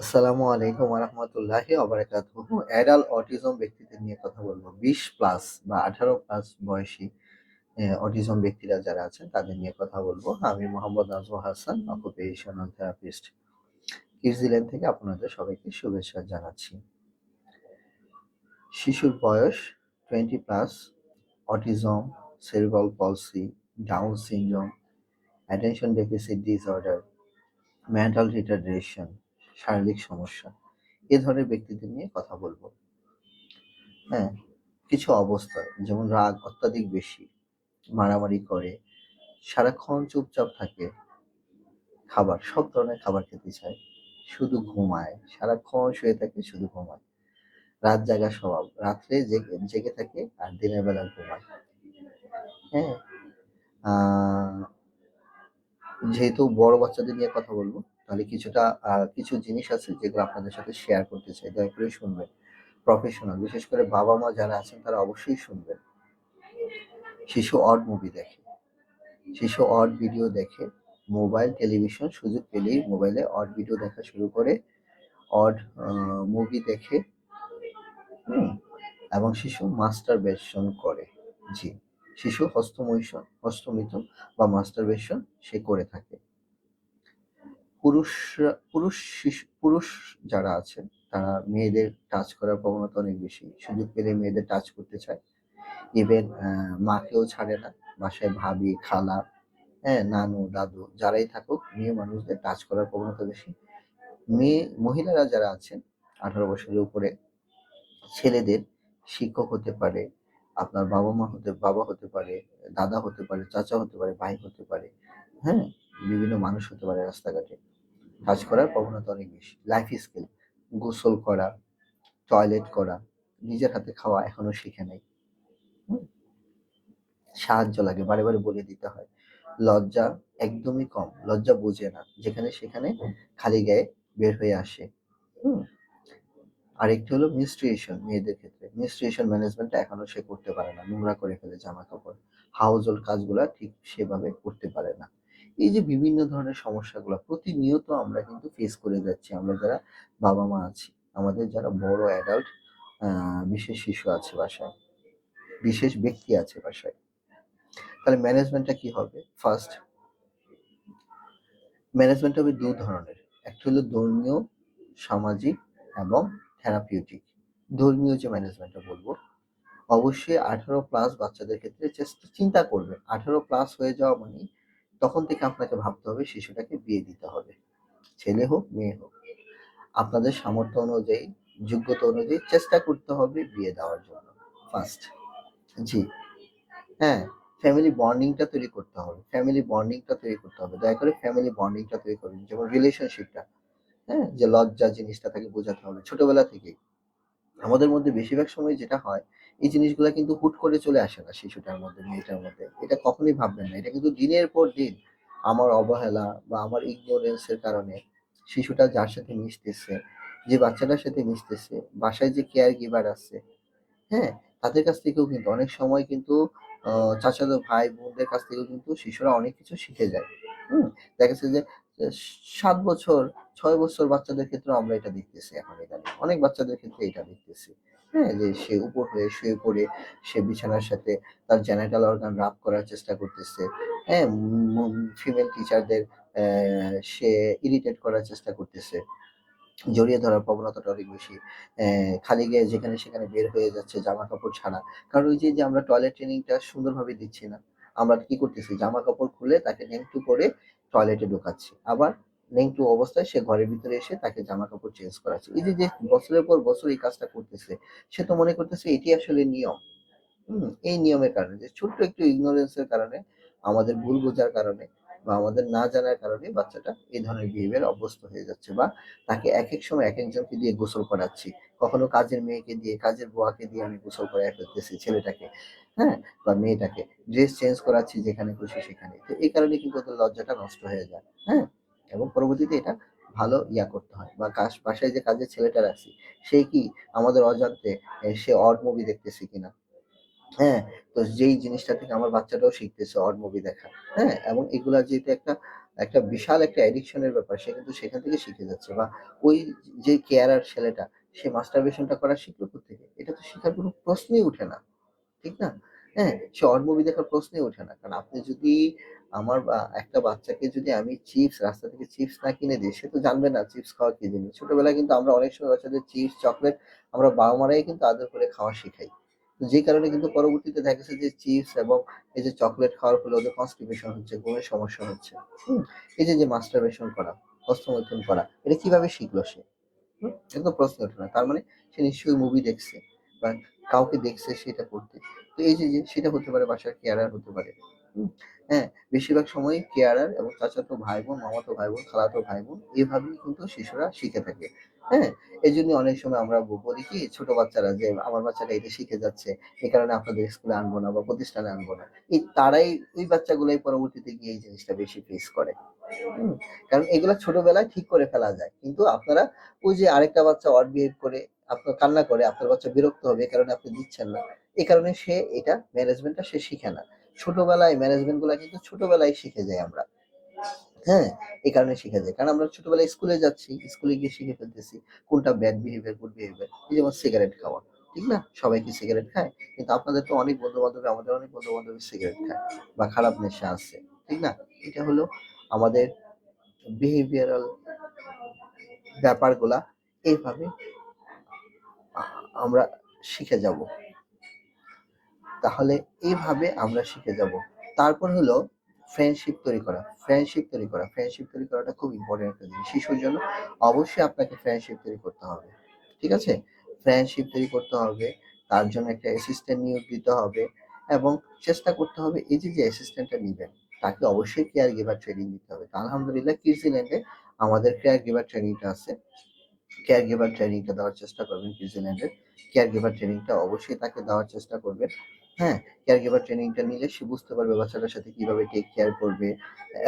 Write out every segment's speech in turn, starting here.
আসসালামু আলাইকুম রহমতুল্লাহি অবরাকাতুহু অ্যাডাল অটিজম ব্যক্তিদের নিয়ে কথা বলব। বিশ প্লাস বা আঠারো প্লাস বয়সী অটিজম ব্যক্তিরা যারা আছেন, তাদের নিয়ে কথা বলব। আমি মোহাম্মদ নাজমুল হাসান অকুপেশনাল থেরাপিস্ট কিরজিল্যান্ড থেকে আপনাদের সবাইকে শুভেচ্ছা জানাচ্ছি। শিশুর বয়স twenty plus, autism cerebral palsy Down syndrome attention deficit disorder mental retardation শারীরিক সমস্যা। এ ধরনের ব্যক্তিদের নিয়ে কথা বলব। হ্যাঁ কিছু অবস্থা, যেমন রাগ অত্যাধিক বেশি, মারামারি করে, সারাক্ষণ চুপচাপ থাকে, খাবার, সব ধরনের খাবার খেতে চায়, শুধু ঘুমায়, সারাক্ষণ শুয়ে থাকে, শুধু ঘুমায়। রাত জাগা স্বভাব, রাত্রে জেগে জেগে থাকে আর দিনের বেলা ঘুমায়। হ্যাঁ যেহেতু বড় বাচ্চাদের নিয়ে কথা বলব তাহলে কিছুটা কিছু জিনিস আছে যেগুলো আপনাদের সাথে শেয়ার করতে চাই। দয়া করে শুনবেন। প্রফেশনাল বিশেষ করে বাবা মা যারা আছেন তারা অবশ্যই শুনবেন। শিশু অড মুভি দেখে। শিশু অড ভিডিও দেখে। মোবাইল টেলিভিশন সুযোগ পেলেই মোবাইলে অড ভিডিও দেখা শুরু করে। অড মুভি দেখে। এবং শিশু মাস্টারবেশন করে। জি, শিশু হস্তমৈশন হস্তমিত বা মাস্টারবেশন সে করে থাকে। পুরুষরা, পুরুষ শিশু, পুরুষ যারা আছে, তারা মেয়েদের টাচ করার প্রবণতা অনেক বেশি। সুযোগ পেলে মেয়েদের টাচ করতে চায়। ইভেন মাকেও ছাড়ে না। বাসায় ভাবি, খালা হ্যাঁ নানু, দাদু, যারাই থাকুক, মেয়ে মানুষদের টাচ করার প্রবণতা বেশি। মেয়ে, মহিলারা যারা আছেন, আঠারো বছরের উপরে, ছেলেদের শিক্ষক হতে পারে, আপনার বাবা মা হতে, বাবা হতে পারে, দাদা হতে পারে, চাচা হতে পারে, ভাই হতে পারে হ্যাঁ বিভিন্ন মানুষ হতে পারে রাস্তাঘাটে। কাজ করার প্রবণতা অনেক বেশি। লাইফ স্কিল গোসল করা টয়লেট করা, নিজের হাতে খাওয়া এখনও শিখে নাই। সাহায্য লাগে, বারে বারে বলে দিতে হয়। লজ্জা একদমই কম, লজ্জা বোঝে না, যেখানে সেখানে খালি গায়ে বের হয়ে আসে। আরেকটি হলো মিনস্ট্রিয়েশন মেয়েদের ক্ষেত্রে। মিনস্ট্রিয়েশন ম্যানেজমেন্টটা এখনও সে করতে পারে না, নোংরা করে ফেলে জামা কাপড় হাউস হোল্ড কাজগুলা ঠিক সেভাবে করতে পারে না। এই যে বিভিন্ন ধরনের সমস্যাগুলো প্রতিনিয়ত আমরা কিন্তু ফেস করে যাচ্ছি, আমরা যারা বাবা মা আছি, আমাদের যারা বড় অ্যাডাল্ট বিশেষ শিশু আছে বাসায়, বিশেষ ব্যক্তি আছে বাসায়, তাহলে ম্যানেজমেন্টটা কি হবে? ফার্স্ট ম্যানেজমেন্ট হবে দু ধরনের, একটা হলো ধর্মীয়, সামাজিক এবং থেরাপিউটিক ধর্মীয় যে ম্যানেজমেন্টটা বলব, অবশ্যই আঠারো প্লাস বাচ্চাদের ক্ষেত্রে চেষ্টা চিন্তা করবেন আঠারো প্লাস হয়ে যাওয়া মানে তখন থেকে আপনাকে ভাবতে হবে শিশুটাকে বিয়ে দিতে হবে। ছেলে হোক, মেয়ে হোক। আপনাদের সামর্থ্য অনুযায়ী, যোগ্যতা অনুযায়ী চেষ্টা করতে হবে বিয়ে দেওয়ার জন্য। ফার্স্ট জি। হ্যাঁ ফ্যামিলি বন্ডিংটা তৈরি করতে হবে। ফ্যামিলি বন্ডিংটা তৈরি করতে হবে। দয়া করে ফ্যামিলি বন্ডিংটা তৈরি করুন। যেমন রিলেশনশিপটা হ্যাঁ যে লজ্জা জিনিসটা তাকে বোঝাতে হবে। ছোটবেলা থেকেই। আমাদের মধ্যে বেশিরভাগ সময় যেটা হয় এই জিনিসগুলো কিন্তু হুট করে চলে আসে না শিশুটার মধ্যে, মেয়েটার মধ্যে। এটা কখনোই ভাববেন না। এটা কিন্তু দিনের পর দিন আমার অবহেলা বা আমার ইগনোরেন্সের কারণে শিশুটা যার সাথে মিশতেছে, যে বাচ্চাটার সাথে মিশতেছে, বাসায় যে কেয়ার গিভার আছে হ্যাঁ তাদের কাছ থেকেও কিন্তু অনেক সময় কিন্তু চাচাতো ভাই বোনদের কাছ থেকেও কিন্তু শিশুরা অনেক কিছু শিখে যায়। হুম, দেখা যাচ্ছে যে, সাত বছর, ছয় বছর বাচ্চাদের ক্ষেত্রে আমরা এটা দেখতেছি এখন ইদানিং। অনেক বাচ্চাদের ক্ষেত্রে এটা দেখতেছি। হ্যাঁ যে সে উপর হয়ে শুয়ে পড়ে সে বিছানার সাথে তার জেনাইটাল অর্গান রাব করার চেষ্টা করতেছে। হ্যাঁ ফিমেল টিচারদের সে ইরিটেট করার চেষ্টা করতেছে। জড়িয়ে ধরার প্রবণতাটা অনেক বেশি। খালি গায়ে যেখানে সেখানে বের হয়ে যাচ্ছে জামা কাপড় ছাড়া। কারণ ওই যে যে আমরা টয়লেট ট্রেনিংটা সুন্দরভাবে দিচ্ছি না, আমরা কি করতেছি? জামা কাপড় খুলে তাকে নেংটু করে টয়লেটে ঢোকাচ্ছি। আবার নেংটু অবস্থায় সে ঘরের ভিতরে এসে তাকে জামা কাপড় চেঞ্জ করাচ্ছে। এই যে বছরের পর বছর এই কাজটা করতেছে, সে তো মনে করতেছে এটি আসলে নিয়ম। হুম, এই নিয়মের কারণে, যে ছোট্ট একটু ইগনোরেন্সের কারণে, আমাদের ভুল বোঝার কারণে বা আমাদের না জানার কারণে বাচ্চাটা এই ধরনের বিহেভিয়ার অভ্যস্ত হয়ে যাচ্ছে বা তাকে এক এক সময় এক একজনকে দিয়ে গোসল করাচ্ছি। কখনো কাজের মেয়েকে দিয়ে, কাজের বুয়াকে দিয়ে আমি গোসল করাই ফেলতেছি, ছেলেটাকে হ্যাঁ বা মেয়েটাকে। ড্রেস চেঞ্জ করাচ্ছি যেখানে খুশি সেখানে। তো এই কারণে কিন্তু ওদের লজ্জাটা নষ্ট হয়ে যায় হ্যাঁ। এবং পরবর্তীতে এটা ভালো ইয়া করতে হয়। বা কাজ বাসায় যে কাজের ছেলেটা রাখছি সে কি আমাদের অজান্তে সে অড মুভি দেখতেছে কিনা? হ্যাঁ তো যেই জিনিসটা থেকে আমার বাচ্চাটাও শিখতেছে অড মুভি দেখা। হ্যাঁ এবং এগুলা যেহেতু একটা একটা বিশাল একটা অ্যাডিকশনের ব্যাপার, সে কিন্তু সেখান থেকে শিখে যাচ্ছে। বা ওই যে কেয়ারার ছেলেটা, সে মাস্টারবেশনটা করা শিখলো থেকে এটা তো শেখার কোনো প্রশ্নই উঠে না। ঠিক না? হ্যাঁ সে অড মুভি দেখার প্রশ্নই ওঠে না। কারণ আপনি যদি আমার একটা বাচ্চাকে যদি আমি চিপস রাস্তা থেকে চিপস না কিনে দিই, সে তো জানবে না চিপস খাওয়া কি জিনিস। ছোটবেলায় কিন্তু আমরা অনেক সময় বাচ্চাদের চিপস চকলেট আমরা বাবা মারাই কিন্তু আদর করে খাওয়া শেখাই। যে কারণে কিন্তু পরবর্তীতে দেখা গেছে যে চিপস এবং এই যে চকলেট খাওয়ার ফলে ওদের কনস্টিপেশন হচ্ছে, ঘুমের সমস্যা হচ্ছে। এই যে যে মাস্টারবেশন করা হস্তমৈথুন করা, এটা কীভাবে শিখলো সে? তো প্রশ্ন ওঠে না। তার মানে সে নিশ্চয়ই মুভি দেখছে বা কাউকে দেখছে সেটা করতে। তো এই যে সেটা হতে পারে, বাসার কেয়ারার হতে পারে। হ্যাঁ বেশিরভাগ সময় কেয়ারার এবং চাচাতো ভাই বোন মামাতো ভাই বোন খালাতো ভাই বোন এভাবেই কিন্তু শিশুরা শিখে থাকে। হ্যাঁ এই জন্য অনেক সময় আমরা বলি কি ছোট বাচ্চারা যে আমার বাচ্চাটা এটা শিখে যাচ্ছে এই কারণে আপনাদের স্কুলে আনব না বা প্রতিষ্ঠানে আনব না। এই তারাই, ওই বাচ্চাগুলাই পরবর্তীতে গিয়ে এই জিনিসটা বেশি ফেস করে। কারণ এগুলা ছোটবেলায় ঠিক করে ফেলা যায়। কিন্তু আপনারা ওই যে আরেকটা বাচ্চা অড বিহেভ করে, আপনার কান্না করে, আপনার বাচ্চা বিরক্ত হবে এই কারণে আপনি দিচ্ছেন না। এই কারণে সে এটা ম্যানেজমেন্টটা সে শিখে না। ছোটবেলায় ম্যানেজমেন্টগুলা কিন্তু ছোটবেলায় শিখে যাই আমরা। হ্যাঁ এই কারণে শিখে যায় কারণ আমরা ছোটবেলায় স্কুলে যাচ্ছি স্কুলে গিয়ে শিখে ফেলতেছি কোনটা ব্যাড বিহেভিয়ার গুড বিহেভিয়ার এই যেমন সিগারেট খাওয়া, ঠিক না? সবাই কি সিগারেট খায়? কিন্তু আপনাদের তো অনেক বন্ধু বান্ধব আমাদের অনেক বন্ধু বান্ধব সিগারেট খায় বা খারাপ নেশা আছে, ঠিক না? এটা হলো আমাদের বিহেভিয়ারাল ব্যাপারগুলা এইভাবে আমরা শিখে যাব। তাহলে এইভাবে আমরা শিখে যাব। তারপর হলো ফ্রেন্ডশিপ তৈরি করা। ফ্রেন্ডশিপ তৈরি করা। ফ্রেন্ডশিপ তৈরি করাটা খুব ইম্পর্টেন্ট একটা জিনিস। শিশুর জন্য অবশ্যই আপনাকে ফ্রেন্ডশিপ তৈরি করতে হবে। ঠিক আছে? ফ্রেন্ডশিপ তৈরি করতে হবে, তার জন্য একটা অ্যাসিস্ট্যান্ট নিয়োগ দিতে হবে এবং চেষ্টা করতে হবে এই যে যে অ্যাসিস্ট্যান্টটা নেবেন, তাকে অবশ্যই কেয়ার গিভার ট্রেনিং দিতে হবে। তা আলহামদুলিল্লাহ কিউজিল্যান্ডে আমাদের কেয়ার গিভার ট্রেনিংটা আছে। কেয়ার গিভার ট্রেনিংটা দেওয়ার চেষ্টা করবেন নিউজিল্যান্ডের কেয়ার গিভার ট্রেনিংটা অবশ্যই তাকে দেওয়ার চেষ্টা করবেন। হ্যাঁ কেয়ার গিভার ট্রেনিংটা নিলে সে বুঝতে পারবে বাচ্চাটার সাথে কীভাবে টেক কেয়ার করবে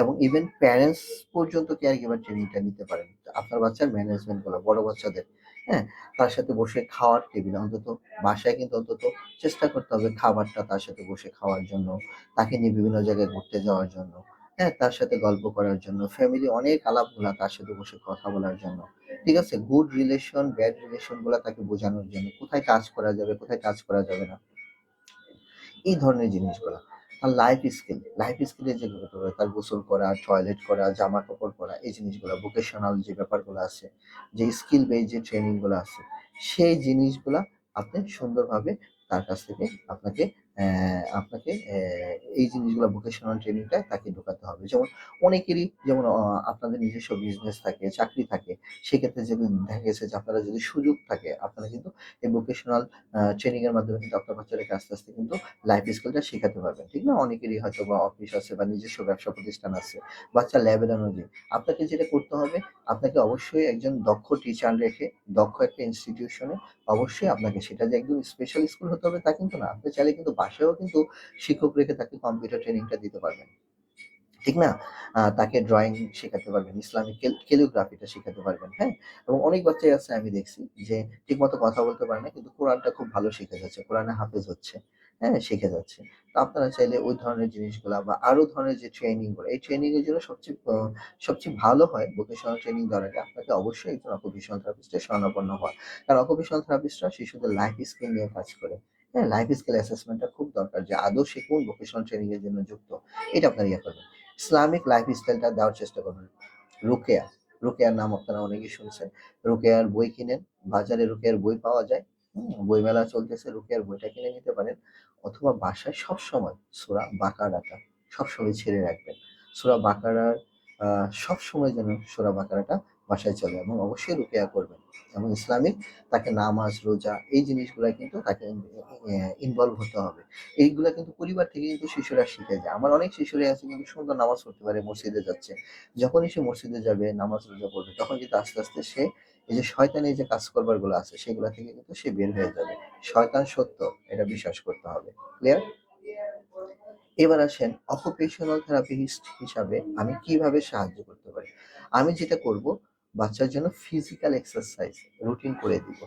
এবং ইভেন প্যারেন্টস পর্যন্ত কেয়ার গিভার ট্রেনিংটা নিতে পারেন। আপনার বাচ্চার ম্যানেজমেন্টগুলো, বড় বাচ্চাদের হ্যাঁ তার সাথে বসে খাওয়ার টেবিল অন্তত বাসায় কিন্তু অন্তত চেষ্টা করতে হবে খাবারটা তার সাথে বসে খাওয়ার জন্য, তাকে নিয়ে বিভিন্ন জায়গায় ঘুরতে যাওয়ার জন্য হ্যাঁ তার সাথে গল্প করার জন্য ফ্যামিলি অনেক আলাপগুলা তার সাথে বসে কথা বলার জন্য। ঠিক আছে? গুড রিলেশন ব্যাড রিলেশনগুলা তাকে বোঝানোর জন্য। কোথায় কাজ করা যাবে, কোথায় কাজ করা যাবে না। এই ধরনের জিনিসগুলো। আর লাইফ স্কিল লাইফ স্কিলে যে ব্যাপার তার গোসল করা টয়লেট করা জামা কাপড় পরা, এই জিনিসগুলো ভোকেশনাল যে ব্যাপারগুলো আছে, যে স্কিল বেস যে ট্রেনিংগুলো আছে, সেই জিনিসগুলো আপনি সুন্দরভাবে তার কাছ থেকে আপনাকে আপনাকে এই জিনিসগুলো ভোকেশনাল ট্রেনিংটা তাকে ঢোকাতে হবে। যেমন অনেকেরই যেমন আপনাদের নিজস্ব বিজনেস থাকে, চাকরি থাকে, সেক্ষেত্রে যদি দেখা গেছে যে আপনারা যদি সুযোগ থাকে, আপনারা কিন্তু এই ভোকেশনাল ট্রেনিং এর মাধ্যমে কিন্তু আপনার বাচ্চাদেরকে আস্তে আস্তে কিন্তু লাইফ স্কিলটা শেখাতে পারবেন, ঠিক না? অনেকেরই হয়তো বা অফিস আছে বা নিজস্ব ব্যবসা প্রতিষ্ঠান আছে, বাচ্চা ল্যাবের অনুযায়ী। আপনাকে যেটা করতে হবে, আপনাকে অবশ্যই একজন দক্ষ টিচার রেখে, দক্ষ একটা ইনস্টিটিউশনে অবশ্যই আপনাকে সেটা যে একদম স্পেশাল স্কুল হতে হবে তা কিন্তু না। আপনি চাইলে কিন্তু বাসায়ও কিন্তু শিক্ষক রেখে তাকে কম্পিউটার ট্রেনিংটা দিতে পারবেন। ঠিক না? তাকে ড্রয়িং শেখাতে পারবেন ইসলামিক ক্যালিগ্রাফিটা শেখাতে পারবেন হ্যাঁ? এবং অনেক বাচ্চাই আছে আমি দেখছি যে ঠিকমতো কথা বলতে পারে না, কিন্তু কোরআনটা খুব ভালো শিখে যাচ্ছে, কোরআনে হাফেজ হচ্ছে হ্যাঁ? শিখে যাচ্ছে। তো আপনারা চাইলে ওই ধরনের জিনিসগুলা বা আরও ধরনের যে ট্রেনিংগুলো, এই ট্রেনিং এর জন্য সবচেয়ে সবচেয়ে ভালো হয় ভোকেশনাল ট্রেনিং দ্বারা আপনাকে অবশ্যই একজন অকুপেশনাল থেরাপিস্টের শরণাপন্ন হওয়া। কারণ অকুপেশনাল থেরাপিস্টরা শিশুদের লাইফ স্কিল নিয়ে কাজ করে। হ্যাঁ লাইফ স্কিল অ্যাসেসমেন্টটা খুব দরকার যে আদৌ সে কোন ভোকেশনাল ট্রেনিং এর জন্য যুক্ত, এটা আপনার ইয়ে করবেন। ইসলামিক লাইফ স্টাইলটা দেওয়ার চেষ্টা করবেন। রুকেয়া, রুকেয়ার নাম আপনারা অনেকেই শুনছেন। রুকেয়ার বই কিনেন, বাজারে রুকেয়ার বই পাওয়া যায়। বইমেলা চলতেছে, রুকেয়ার বইটা কিনে নিতে পারেন। অথবা বাসায় সব সময় সূরা বাকারাটা সবসময় ছেড়ে রাখবেন। সূরা বাকারার, আহ সব সময় যেন সূরা বাকারাটা বাসায় চলে এবং অবশ্যই রুকেয়া করবেন। এবং ইসলামিক তাকে নামাজ, রোজা এই জিনিসগুলো কিন্তু তাকে ইনভলভ হতে হবে। এইগুলা কিন্তু পরিবার থেকে কিন্তু শিশুরা শিখে যায়। আমার অনেক শিশুরা আছে কিন্তু সুন্দর নামাজ পড়তে পারে, মসজিদে যাচ্ছে। যখনই সে মসজিদে যাবে, নামাজ, রোজা পড়বে, তখন কিন্তু আস্তে আস্তে সে এই যে শয়তানের যে কাজ করবারগুলো আছে, সেগুলা থেকে কিন্তু সে বের হয়ে যাবে। শয়তান সত্য, এটা বিশ্বাস করতে হবে। ক্লিয়ার এবার আসেন অকুপেশনাল থেরাপিস্ট হিসাবে আমি কীভাবে সাহায্য করতে পারি? আমি যেটা করব বাচ্চার জন্য ফিজিক্যাল এক্সারসাইজ রুটিন করে দিব।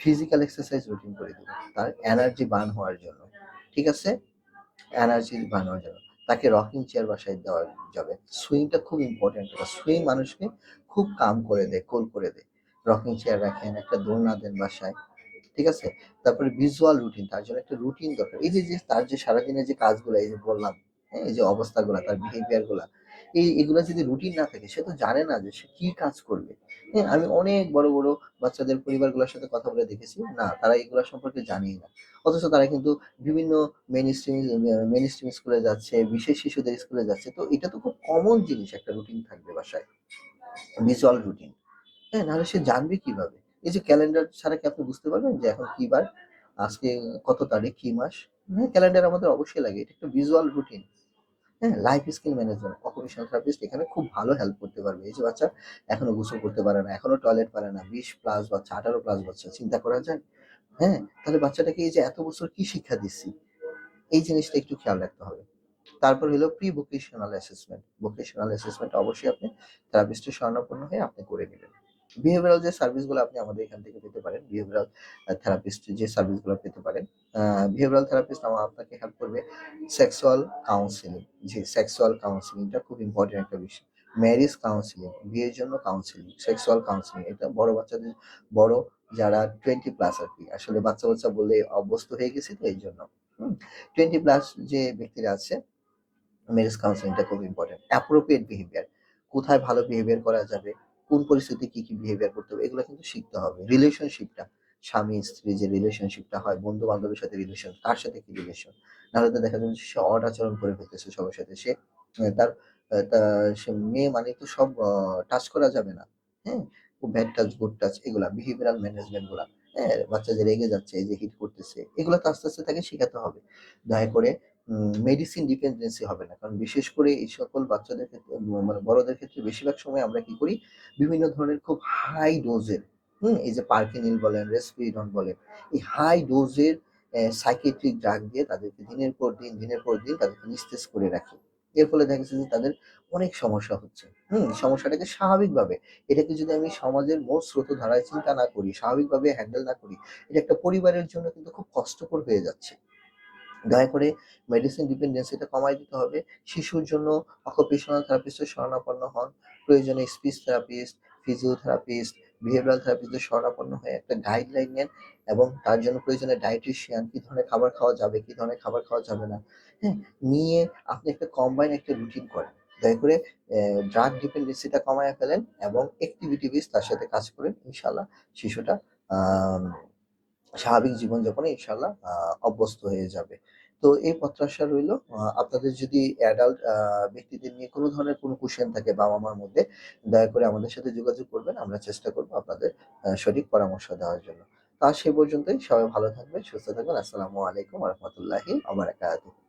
ফিজিক্যাল এক্সারসাইজ রুটিন করে দিব। তার এনার্জি বার্ন হওয়ার জন্য, ঠিক আছে? এনার্জি বান হওয়ার জন্য। তাকে রকিং চেয়ার বাসায় দেওয়া যাবে সুইংটা খুব ইম্পর্টেন্ট এটা সুইং মানুষকে খুব কাম করে দেয় কোল করে দেয়। রকিং চেয়ার রাখেন, একটা দোলনা দেন বাসায়, ঠিক আছে? তারপরে ভিজুয়াল রুটিন তার জন্য একটা রুটিন দরকার। এই যে তার যে সারাদিনের যে কাজগুলো, এই যে বললাম হ্যাঁ এই যে অবস্থাগুলো, তার বিহেভিয়ারগুলা এই এগুলো যদি রুটিন না থাকে, সে তো জানে না যে সে কি কাজ করবে। হ্যাঁ আমি অনেক বড় বড় বাচ্চাদের পরিবারগুলোর সাথে কথা বলে দেখেছি না, তারা এগুলো সম্পর্কে জানেই না। অথচ তারা কিন্তু বিভিন্ন মেন স্ট্রিম মেন স্ট্রিম স্কুলে যাচ্ছে, বিশেষ শিশুদের স্কুলে যাচ্ছে। তো এটা তো খুব কমন জিনিস একটা রুটিন থাকবে বাসায়। ভিজুয়াল রুটিন হ্যাঁ নাহলে সে জানবে কীভাবে? এই যে ক্যালেন্ডার ছাড়া কি আপনি বুঝতে পারবেন যে এখন কি বার? আজকে কত তারিখ? কি মাস? হ্যাঁ ক্যালেন্ডার আমাদের অবশ্যই লাগে। এটা একটা ভিজুয়াল রুটিন হ্যাঁ life skill management occupational therapist এখানে খুব ভালো হেল্প করতে পারবে। এই যে বাচ্চা এখনও গোসল করতে পারে না, এখনও টয়লেট পারে না, বিশ প্লাস বাচ্চা, আঠারো প্লাস বাচ্চা, চিন্তা করা যায়? হ্যাঁ তাহলে বাচ্চাটাকে এই যে এত বছর কি শিক্ষা দিচ্ছি? এই জিনিসটা একটু খেয়াল রাখতে হবে। তারপর হলো pre vocational assessment vocational assessment অবশ্যই আপনি থেরাপিস্টের শরণাপন্ন হয়ে আপনি করে নেবেন। বিহেভিয়ারাল যে সার্ভিসগুলো আপনি আমাদের এখান থেকে পেতে পারেন বিহেভিয়ারাল থেরাপিস্ট যে সার্ভিসগুলো পেতে পারেন বিহেভিয়ারাল থেরাপিস্ট আমার আপনাকে হেল্প করবে সেক্সুয়াল কাউন্সিলিং যে সেক্সুয়াল কাউন্সিলিংটা খুব ইম্পর্টেন্ট একটা বিষয়। ম্যারেজ কাউন্সিলিং বিয়ের জন্য কাউন্সিলিং সেক্সুয়াল কাউন্সিলিং এটা বড় বাচ্চাদের, বড় যারা টোয়েন্টি প্লাস আর কি, আসলে বাচ্চা বাচ্চা বলে অভ্যস্ত হয়ে গেছে তো এই জন্য টোয়েন্টি প্লাস যে ব্যক্তিরা আছে ম্যারেজ কাউন্সিলিংটা খুব ইম্পর্টেন্ট অ্যাপ্রোপ্রিয়েট বিহেভিয়ার কোথায় ভালো বিহেভিয়ার করা যাবে কোন পরিস্থিতি কি কি বিহেভিয়ার করতে হবে, এগুলো কিন্তু শিখতে হবে। রিলেশনশিপটা স্বামী, স্ত্রী যে রিলেশনশিপটা হয় বন্ধু বান্ধবের সাথে রিলেশন তার সাথে কি রিলেশন নাহলে তো দেখা যাবে সে অড আচরণ করে ফেলতেছে সবার সাথে। সে তার সে মেয়ে মানে তো সব টাচ করা যাবে না। হ্যাঁ? ব্যাড টাচ গুড টাচ এগুলা বিহেভিয়ারাল ম্যানেজমেন্টগুলা। হ্যাঁ? বাচ্চা যে রেগে যাচ্ছে যে হিট করতেছে, এগুলো তো আস্তে আস্তে তাকে শেখাতে হবে। দয়া করে মেডিসিন ডিপেন্ডেন্সি হবে না। কারণ বিশেষ করে এই সকল বাচ্চাদের ক্ষেত্রে মানে বড়দের ক্ষেত্রে বেশিরভাগ সময় আমরা কি করি, বিভিন্ন ধরনের খুব হাই ডোজের হুম, এই যে পার্কিনিল বলেন রেসপিরিডন বলেন, এই হাই ডোজের সাইকেট্রিক ড্রাগ দিয়ে তাদেরকে দিনের পর দিন, দিনের পর দিন তাদেরকে নিস্তেজ করে রাখি। এর ফলে দেখা যাচ্ছে যে তাদের অনেক সমস্যা হচ্ছে, হুম, সমস্যাটাকে স্বাভাবিকভাবে, এটাকে যদি আমি সমাজের মোট স্রোত ধারায় চিন্তা না করি, স্বাভাবিকভাবে হ্যান্ডেল না করি, এটা একটা পরিবারের জন্য কিন্তু খুব কষ্টকর হয়ে যাচ্ছে। দয়া করে মেডিসিন ডিপেন্ডেন্সিটা কমাই দিতে হবে। শিশুর জন্য অকুপেশনাল থেরাপিস্টের শরণাপন্ন হন। প্রয়োজনে স্পিচ থেরাপিস্ট ফিজিওথেরাপিস্ট বিহেভিয়ারাল থেরাপিস্টের শরণাপন্ন হয়ে একটা গাইডলাইন নেন এবং তার জন্য প্রয়োজনে ডায়েটিশিয়ান কি ধরনের খাবার খাওয়া যাবে, কি ধরনের খাবার খাওয়া যাবে না। হ্যাঁ নিয়ে আপনি একটা কম্বাইন একটা রুটিন করেন। দয়া করে ড্রাগ ডিপেন্ডেন্সিটা কমায় ফেলেন এবং অ্যাক্টিভিটি বেস তার সাথে কাজ করেন। ইনশাল্লাহ শিশুটা স্বাভাবিক জীবনযাপনে ইনশাল্লাহ অভ্যস্ত হয়ে যাবে। তো এই প্রত্যাশা রইল আপনাদের যদি অ্যাডাল্ট ব্যক্তিদের নিয়ে কোনো ধরনের কোনো কোশ্চেন থাকে বাবা মার মধ্যে, দয়া করে আমাদের সাথে যোগাযোগ করবেন, আমরা চেষ্টা করব আপনাদের সঠিক পরামর্শ দেওয়ার জন্য। তা সে পর্যন্তই, সবাই ভালো থাকবেন, সুস্থ থাকবেন, আসসালামু আলাইকুম রহমতুল্লাহি আবরাকাতুহ